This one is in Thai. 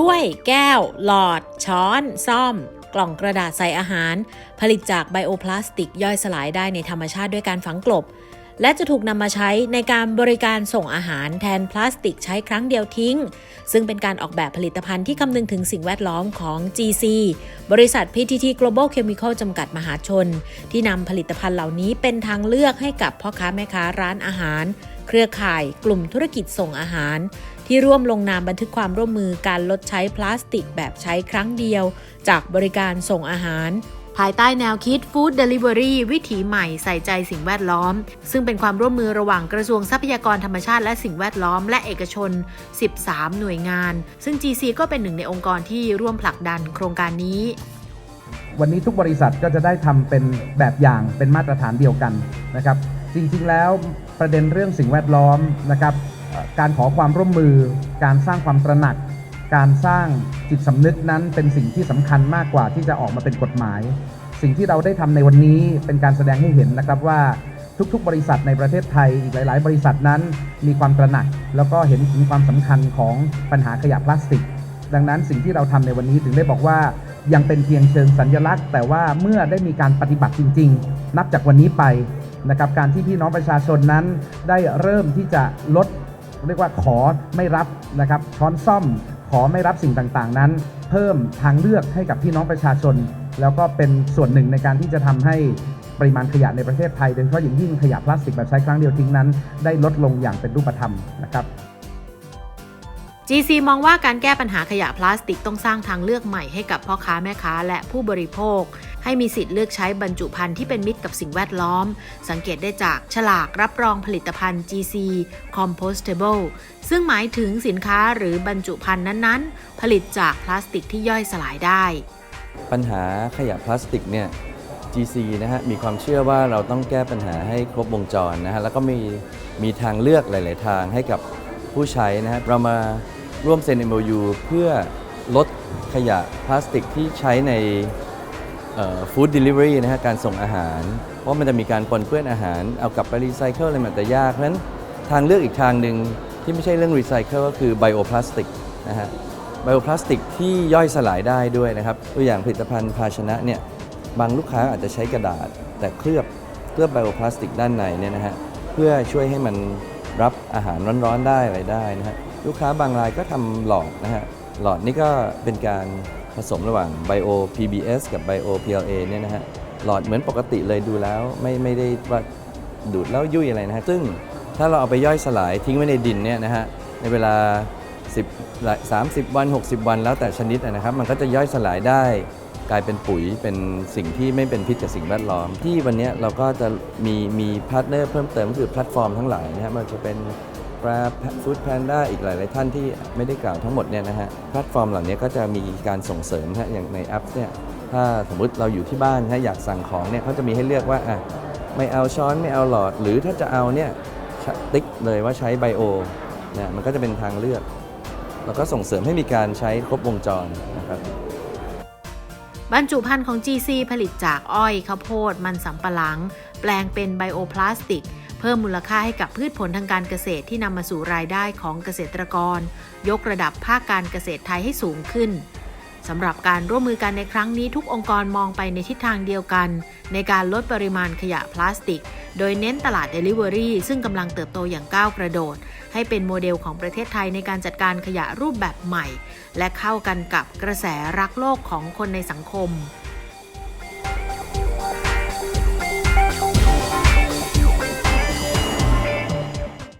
ถ้วย แก้ว หลอด ช้อน ซ่อม กล่องกระดาษใส่อาหาร ผลิตจากไบโอพลาสติกย่อยสลายได้ในธรรมชาติด้วยการฝังกลบ และจะถูกนำมาใช้ในการบริการส่งอาหารแทนพลาสติกใช้ครั้งเดียวทิ้ง ซึ่งเป็นการออกแบบผลิตภัณฑ์ที่คำนึงถึงสิ่งแวดล้อมของ GC บริษัท PTT Global Chemical จำกัดมหาชน ที่นำผลิตภัณฑ์เหล่านี้เป็นทางเลือกให้กับพ่อค้าแม่ค้าร้านอาหาร เครือข่าย กลุ่มธุรกิจส่งอาหาร ที่ร่วมลงนามบันทึกความร่วมมือการลดใช้พลาสติกแบบใช้ครั้งเดียว จากบริการส่งอาหาร ภายใต้แนวคิด Food Delivery วิถีใหม่ใส่ใจสิ่งแวดล้อม ซึ่งเป็นความร่วมมือระหว่างกระทรวงทรัพยากรธรรมชาติและสิ่งแวดล้อม และเอกชน 13 หน่วยงาน ซึ่ง GC ก็เป็นหนึ่งในองค์กรที่ร่วมผลักดันโครงการนี้ วันนี้ทุกบริษัทก็จะได้ทำเป็นแบบอย่างเป็นมาตรฐานเดียวกันนะครับ จริงๆแล้วประเด็นเรื่องสิ่งแวดล้อมนะครับ การขอความร่วมมือ การสร้างความตระหนัก การสร้างจิตสำนึกนั้นเป็นสิ่งที่สำคัญมากกว่าที่จะออกมาเป็นกฎหมาย สิ่งที่เราได้ทำในวันนี้เป็นการแสดงให้เห็นนะครับว่าทุกๆ บริษัทในประเทศไทยอีกหลาย ๆ บริษัทนั้นมีความตระหนัก แล้วก็เห็นถึงความสำคัญของปัญหาขยะพลาสติก ดังนั้นสิ่งที่เราทำในวันนี้ถึงได้บอกว่ายังเป็นเพียงเชิงสัญลักษณ์ แต่ว่าเมื่อได้มีการปฏิบัติจริง ๆ นับจากวันนี้ไปนะครับการที่พี่น้องประชาชนนั้นได้เริ่มที่จะลด เรียกว่าขอไม่รับนะครับช้อนซ่อมขอไม่รับสิ่งต่างๆ นั้น เพิ่มทางเลือกให้กับพี่น้องประชาชน แล้วก็เป็นส่วนหนึ่งในการที่จะทำให้ปริมาณขยะในประเทศไทยโดยเฉพาะอย่างยิ่งขยะพลาสติกแบบใช้ครั้งเดียวทิ้งนั้น ได้ลดลงอย่างเป็นรูปธรรมนะครับ GC มองว่าการแก้ปัญหาขยะพลาสติกต้องสร้างทางเลือกใหม่ให้กับพ่อค้าแม่ค้าและผู้บริโภค ให้มีสิทธิ์เลือกใช้บรรจุภัณฑ์ที่เป็นมิตรกับสิ่งแวดล้อม สังเกตได้จากฉลากรับรองผลิตภัณฑ์ GC Compostable ซึ่งหมายถึงสินค้าหรือบรรจุภัณฑ์นั้นๆ ผลิตจากพลาสติกที่ย่อยสลายได้ ปัญหาขยะพลาสติกเนี่ย GC นะฮะมีความเชื่อว่าเราต้องแก้ปัญหาให้ครบวงจรนะฮะแล้วก็มีมีทางเลือกหลาย ๆ ทางให้กับผู้ใช้นะฮะเรามาร่วมเซ็น MOU เพื่อลดขยะพลาสติกที่ใช้ใน ฟู้ดเดลิเวอรี่นะฮะการส่งอาหาร เพราะมันจะมีการปนเปื้อนอาหาร เอากลับไปรีไซเคิลอะไรมันจะยากเพราะฉะนั้นทางเลือกอีกทางหนึ่งที่ไม่ใช่เรื่องรีไซเคิลก็คือไบโอพลาสติกนะฮะไบโอพลาสติกที่ย่อยสลายได้ด้วยนะครับตัวอย่างผลิตภัณฑ์ภาชนะเนี่ยบางลูกค้าอาจจะใช้กระดาษ แต่เคลือบเคลือบไบโอพลาสติกด้านในเนี่ยนะฮะเพื่อช่วยให้มันรับอาหารร้อนๆได้อะไรได้นะฮะลูกค้าบางรายก็ทำหลอดนะฮะหลอดนี่ก็เป็นการ ผสมระหว่างไบโอ PBS กับไบโอ PLA เนี่ยนะฮะหลอดเหมือนปกติเลยดูแล้วไม่ไม่ได้ว่าดูดแล้วยุ่ยอะไรนะฮะซึ่งถ้าเราเอาไปย่อยสลายทิ้งไว้ในดินเนี่ยนะฮะในเวลา 10 30 วัน 60 วันแล้วแต่ชนิดนะครับ มันก็จะย่อยสลายได้กลายเป็นปุ๋ยเป็นสิ่งที่ไม่เป็นพิษกับสิ่งแวดล้อม ที่วันนี้เราก็จะมีมีพาร์ทเนอร์เพิ่มเติมก็คือแพลตฟอร์มทั้งหลายนะครับมันจะเป็น กราฟฟู้ดแพนด้าอีกหลาย ๆ ท่านที่ไม่ได้กล่าวทั้งหมดเนี่ยนะฮะแพลตฟอร์มเหล่านี้ก็จะมีการส่งเสริมนะฮะอย่างในแอปเนี่ยถ้าสมมุติเราอยู่ที่บ้านนะอยากสั่งของเนี่ยเขาจะมีให้เลือกว่าอะไม่เอาช้อนไม่เอาหลอด หรือถ้าจะเอาเนี่ยติ๊กเลยว่าใช้ไบโอเนี่ยมันก็จะเป็นทางเลือก แล้วก็ส่งเสริมให้มีการใช้ครบวงจรนะครับบรรจุภัณฑ์ของ GC ผลิตจากอ้อยข้าวโพด มันสำปะหลัง แปลงเป็นไบโอพลาสติก พิ่มมูลค่าให้กับพืชผลทางการเกษตรที่นำมาสู่รายได้ของเกษตรกร ยกระดับภาคการเกษตรไทยให้สูงขึ้นสำหรับการร่วมมือกันในครั้งนี้ทุกองค์กรมองไปในทิศทางเดียวกัน ในการลดปริมาณขยะพลาสติก โดยเน้นตลาด Delivery ซึ่งกำลังเติบโตอย่างก้าวกระโดด ให้เป็นโมเดลของประเทศไทยในการจัดการขยะรูปแบบใหม่ และเข้ากันกับกระแสรักโลกของคนในสังคม